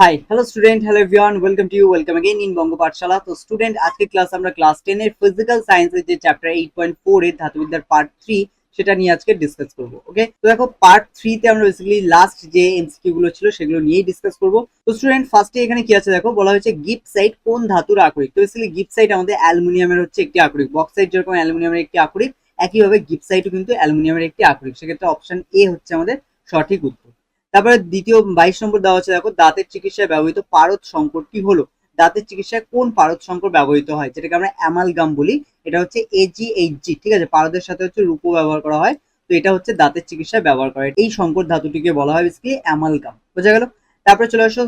hi hello student hello everyone welcome to you welcome again in Banga Pathshala তো student আজকে class আমরা class 10 এর physical সায়েন্সের যে চ্যাপ্টার 8.4 এর ধাতুবিদ্যার পার্ট 3 সেটা নিয়ে আজকে ডিসকাস করব ওকে তো দেখো পার্ট 3 তে আমরা বেসিক্যালি লাস্ট যে এমসিকিউ গুলো ছিল সেগুলো নিয়েই ডিসকাস করব তো স্টুডেন্ট ফার্স্টে এখানে কি আছে দেখো বলা হয়েছে গিপসাইট কোন ধাতুর আকরিক তো বেসিক্যালি গিপসাইট আমাদের অ্যালুমিনিয়ামের হচ্ছে একটি আকরিক বক্সাইট যেরকম অ্যালুমিনিয়ামের একটি আকরিক একইভাবে গিপসাইটও কিন্তু অ্যালুমিনিয়ামের একটি আকরিক সেক্ষেত্রে অপশন এ হচ্ছে আমাদের সঠিক উত্তর তারপরে দ্বিতীয় বাইশ নম্বর দেওয়া হচ্ছে, দেখো, দাঁতের চিকিৎসায় ব্যবহৃত পারদ সংকরটি হলো? দাঁতের চিকিৎসায় কোন পারদ সংকর ব্যবহৃত হয়? যেটাকে আমরা অ্যামালগাম বলি, এটা হচ্ছে এজিএইচজি ঠিক আছে? পারদের সাথে হচ্ছে রূপো ব্যবহার করা হয়, তো এটা হচ্ছে দাঁতের চিকিৎসায় ব্যবহার করা এই সংকর ধাতুটিকে বলা হয় বেসিক্যালি অ্যামালগাম। বোঝা গেল? তারপরে চলে আসো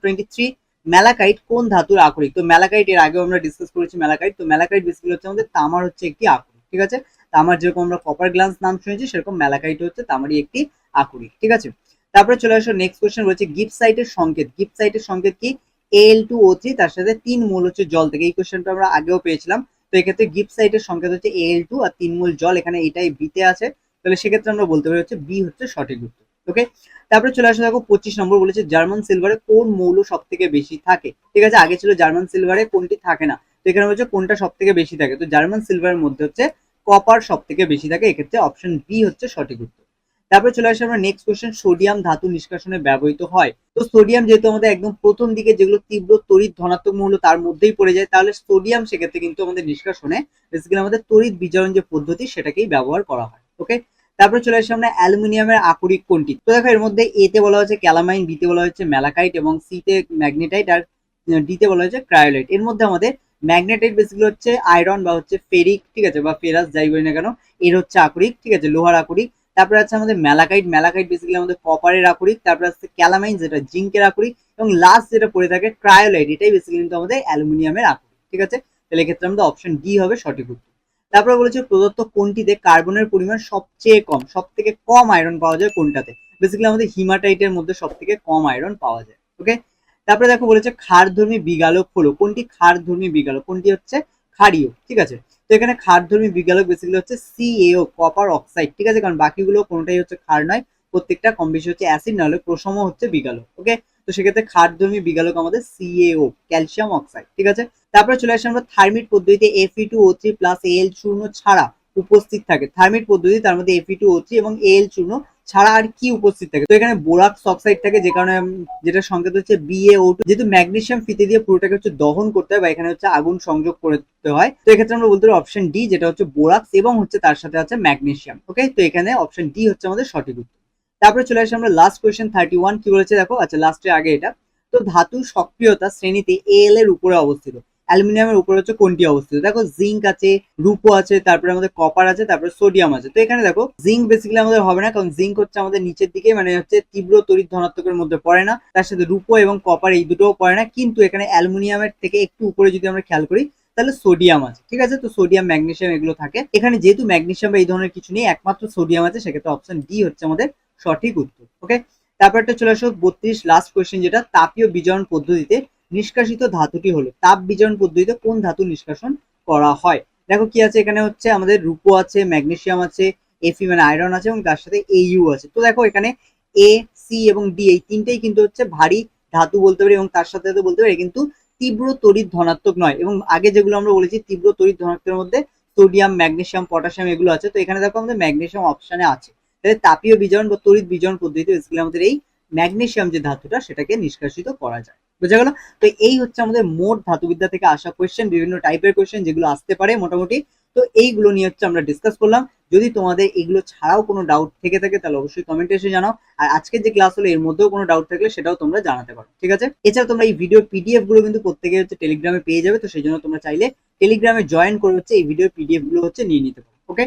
টোয়েন্টি থ্রি ম্যালাকাইট কোন ধাতুর আকরিক? তো ম্যালাকাইট, এর আগেও আমরা ডিসকাস করেছি ম্যালাকাইট, তো ম্যালাকাইট বেসিক্যালি হচ্ছে আমাদের তামার হচ্ছে একটি আকরিক, ঠিক আছে? তামার যেরকম আমরা কপার গ্লান্স নাম শুনেছি, সেরকম ম্যালাকাইট হচ্ছে তামারই একটি আকরিক, ঠিক আছে? তারপরে চলে আসো নেক্সট কোয়েশ্চেন রয়েছে গিফট সাইটের সংকেত। গিফট সাইটের সংকেত কি? এল টু ও থ্রি তার সাথে তিন মোল হচ্ছে জল থেকে। এই কোয়েশ্চেনটা আমরা আগেও পেয়েছিলাম। তো এক্ষেত্রে গিফট সাইটের সংকেত হচ্ছে এল টু আর তিন মূল জল এখানে এটাই বিতে আছে। তাহলে সেক্ষেত্রে আমরা বলতে পারি হচ্ছে বি হচ্ছে সঠিক উত্তর। ওকে তারপরে চলে আসো দেখো, পঁচিশ নম্বর বলেছে, জার্মান সিলভারে কোন মৌল সব থেকে বেশি থাকে? ঠিক আছে, আগে ছিল জার্মান সিলভারে কোনটি থাকে না? তো এখানে হচ্ছে কোনটা সব থেকে বেশি থাকে? তো জার্মান সিলভারের মধ্যে হচ্ছে কপার সব থেকে বেশি থাকে। এক্ষেত্রে অপশন বি হচ্ছে সঠিক উত্তর। তারপরে চলে আসে আমরা নেক্সট কোয়েশ্চেন সোডিয়াম ধাতু নিষ্কাশনে ব্যবহৃত হয়। তো সোডিয়াম যেহেতু আমাদের একদম প্রথম দিকে যেগুলো তীব্র তড়িৎ ধনাত্মক মূল্য তার মধ্যেই পড়ে যায়, তাহলে সোডিয়াম সেক্ষেত্রে কিন্তু আমাদের নিষ্কাশনে বেসিক্যালি আমাদের তড়িৎ বিজারণ যে পদ্ধতি সেটাকেই ব্যবহার করা হয় ওকে তারপরে চলে আসে আমরা অ্যালুমিনিয়ামের আকরিক কোনটি? তো দেখো, এর মধ্যে এতে বলা হয়েছে ক্যালামাইন বিতে বলা হয়েছে ম্যালাকাইট এবং সিতে ম্যাগনেটাইট আর ডিতে বলা হয়েছে ক্রায়োলাইট এর মধ্যে আমাদের ম্যাগনেটাইট বেসিক্যালি হচ্ছে আয়রন বা হচ্ছে ফেরিক ঠিক আছে? বা ফেরাস যাই বলি না কেন, এর হচ্ছে আকরিক, ঠিক আছে? লোহার আকরিক। তারপরে আছে আমাদের ম্যালাকাইট ম্যালাকাইট বেসিক্যালি আমাদের কপারের আকরিক তারপরে আছে ক্যালামাইন যেটা জিঙ্কের আকরিক এবং লাস্ট যেটা পড়ে থাকে ক্রায়োলাইট এটাই বেসিক্যালি কিন্তু আমাদের অ্যালুমিনিয়ামের আকরিক ঠিক আছে? তাহলে এক্ষেত্রে আমাদের অপশন ডি হবে সঠিক উত্তর। তারপরে বলেছে প্রদত্ত কোনটিতে কার্বনের পরিমাণ সবচেয়ে কম সব থেকে কম আয়রন পাওয়া যায় কোনটাতে? বেসিক্যালি আমাদের হিমাটাইটের মধ্যে সব থেকে কম আয়রন পাওয়া যায় ওকে তারপরে দেখো বলেছে ক্ষারধর্মী বিগালক হলো, কোনটি ক্ষারধর্মী বিগালক? কোনটি হচ্ছে ক্ষারীয়, ঠিক আছে? তো এখানে ক্ষারধর্মী বিজ্ঞালক বেসিক্যালি হচ্ছে সিএও কপার অক্সাইড ঠিক আছে? কারণ বাকিগুলো কোনোটাই হচ্ছে খার নয়, প্রত্যেকটা কম বেশি হচ্ছে অ্যাসিড না হলে প্রসম হচ্ছে বিগালক ওকে তো সেক্ষেত্রে ক্ষারধর্মী বিগালক আমাদের সিএও ক্যালসিয়াম অক্সাইড ঠিক আছে? তারপরে চলে আসে আমরা থার্মিট পদ্ধতিতে Fe two O three plus L চূর্ণ ছাড়া উপস্থিত থাকে। থার্মিট পদ্ধতি তার মধ্যে এফি টু ও থ্রি এবং এল চূর্ণ ছাড়া আর কি উপস্থিত থাকে? তো এখানে বোরাক্স অক্সাইড থাকে যে কারণে যেটা সংকেত হচ্ছে বিএও টু যেহেতু ম্যাগনেসিয়াম ফিতে দিয়ে পুরোটাকে হচ্ছে দহন করতে হয় বা এখানে হচ্ছে আগুন সংযোগ করতে হয়, তো এক্ষেত্রে আমরা বলতে পারি অপশন ডি যেটা হচ্ছে বোরাক্স এবং হচ্ছে তার সাথে আছে ম্যাগনেসিয়াম ওকে তো এখানে অপশন ডি হচ্ছে আমাদের সঠিক উত্তর। তারপরে চলে আসি আমরা লাস্ট কোয়েশ্চেন থার্টি ওয়ান কি বলেছে দেখো? আচ্ছা লাস্টের আগে এটা। তো ধাতুর সক্রিয়তা শ্রেণীতে এল এর উপরে অবস্থিত। অ্যালুমিনিয়ামের উপরে হচ্ছে কোনটি অবস্থিত? দেখো জিঙ্ক আছে, রূপো আছে, তারপরে আমাদের কপার আছে, তারপরে সোডিয়াম আছে। তো এখানে দেখো জিঙ্ক বেসিক্যালি আমাদের হবে না, কারণ জিঙ্ক হচ্ছে আমাদের নিচের দিকে মানে হচ্ছে তীব্র তড়িৎ ধনাত্মকের মধ্যে পড়ে না। তার সাথে রূপো এবং কপার এই দুটোও পড়ে না, কিন্তু এখানে অ্যালুমিনিয়ামের থেকে একটু উপরে যদি আমরা খেয়াল করি, তাহলে সোডিয়াম আছে, ঠিক আছে? তো সোডিয়াম ম্যাগনেসিয়াম এগুলো থাকে। এখানে যেহেতু ম্যাগনেসিয়াম বা এই ধরনের কিছু নেই, একমাত্র সোডিয়াম আছে, সেক্ষেত্রে অপশন ডি হচ্ছে আমাদের সঠিক উত্তর ওকে তারপরটা চলে আসো, বত্রিশ লাস্ট কোয়েশ্চেন যেটা, তাপীয় বিজারণ পদ্ধতিতে নিষ্কাশিত ধাতুটি হলো তাপ বিজারণ পদ্ধতিতে কোন ধাতু নিষ্কাশন করা হয়? দেখো কি আছে এখানে হচ্ছে, আমাদের রূপো আছে, ম্যাগনেসিয়াম আছে এফি মানে আয়রন আছে এবং তার সাথে এইউ আছে। তো দেখো এখানে এ সি এবং ডি এই তিনটেই কিন্তু হচ্ছে ভারী ধাতু বলতে পারি এবং তার সাথে সাথে বলতে পারি কিন্তু তীব্র তড়িৎ ধনাত্মক নয় এবং আগে যেগুলো আমরা বলেছি তীব্র তড়িৎ ধনাত্মকের মধ্যে সোডিয়াম, ম্যাগনেসিয়াম, পটাশিয়াম এগুলো আছে। তো এখানে দেখো আমাদের ম্যাগনেসিয়াম অপশনে আছে। তাহলে তাপীয় বিজারণ বা তড়িৎ বিজারণ পদ্ধতিতে আমাদের এই ম্যাগনেসিয়াম যে ধাতুটা সেটাকে নিষ্কাশিত করা যায়। বোঝা গেল? তো এই হচ্ছে আমাদের মোট ধাতুবিদ্যা থেকে আসা কোয়েশ্চেন বিভিন্ন টাইপের কোয়েশ্চেন যেগুলো আসতে পারে মোটামুটি। তো এইগুলো নিয়ে হচ্ছে আমরা ডিসকাস করলাম। যদি তোমাদের এগুলো ছাড়াও কোনো ডাউট থেকে থাকে, তাহলে অবশ্যই কমেন্টে এসে জানাও। আর আজকের যে ক্লাস হলো, এর মধ্যেও কোনো ডাউট থাকলে সেটাও তোমরা জানাতে পারো, ঠিক আছে? এছাড়া তোমরা এই ভিডিও পিডিএফগুলো কিন্তু প্রত্যেকে হচ্ছে টেলিগ্রামে পেয়ে যাবে, তো সেই জন্য তোমরা চাইলে টেলিগ্রামে জয়েন করে হচ্ছে এই ভিডিও পিডিএফগুলো হচ্ছে নিয়ে নিতে পারো ওকে